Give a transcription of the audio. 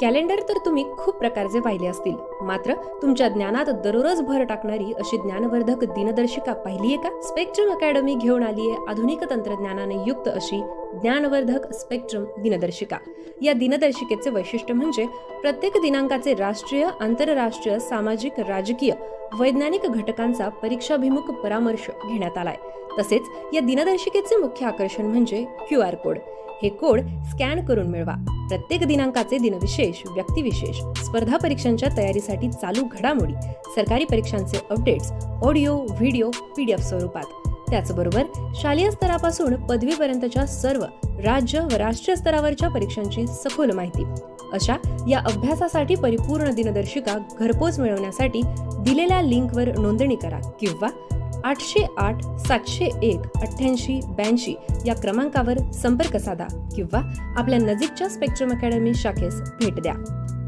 Calendar तर तुम्ही खूप प्रकारचे पाहिले असतील. मात्र तुमच्या ज्ञानात दररोज भर टाकणारी अशी ज्ञानवर्धक दिनदर्शिका पाहिली आहे का? स्पेक्ट्रम अकॅडमी घेऊन आली आहे आधुनिक तंत्रज्ञानाने युक्त अशी ज्ञानवर्धक स्पेक्ट्रम दिनदर्शिका. या दिनदर्शिकेचे वैशिष्ट्य म्हणजे प्रत्येक दिनांकाचे राष्ट्रीय आंतरराष्ट्रीय सामाजिक राजकीय वैज्ञानिक घटकांचा परीक्षाभिमुख परामर्श घेण्यात आलाय. तसेच या दिनदर्शिकेचे मुख्य आकर्षण म्हणजे क्यू आर कोड. हे कोड स्कॅन करून मिळवा. प्रत्येक दिनांकाचे दिनविशेष व्यक्तिविशेष स्पर्धा परीक्षांच्या तयारीसाठी चालू घडामोडी सरकारी परीक्षांचे updates audio video P D F स्वरूपात. त्याचबरोबर शालेय स्तरापासून पदवीपर्यंतच्या सर्व राज्य व राष्ट्रीय स्तरावरच्या परीक्षांची सखोल माहिती. अशा या अभ्यासासाठी परिपूर्ण दिनदर्शिका घरपोच मिळवण्यासाठी दिलेल्या लिंकवर नोंदणी करा किंवा आठशे आठ सातशे एक अठ्ठ्याऐंशी ब्याऐंशी या क्रमांकावर संपर्क साधा किंवा आपल्या नजीकच्या स्पेक्ट्रम अकॅडमी शाखेस भेट द्या.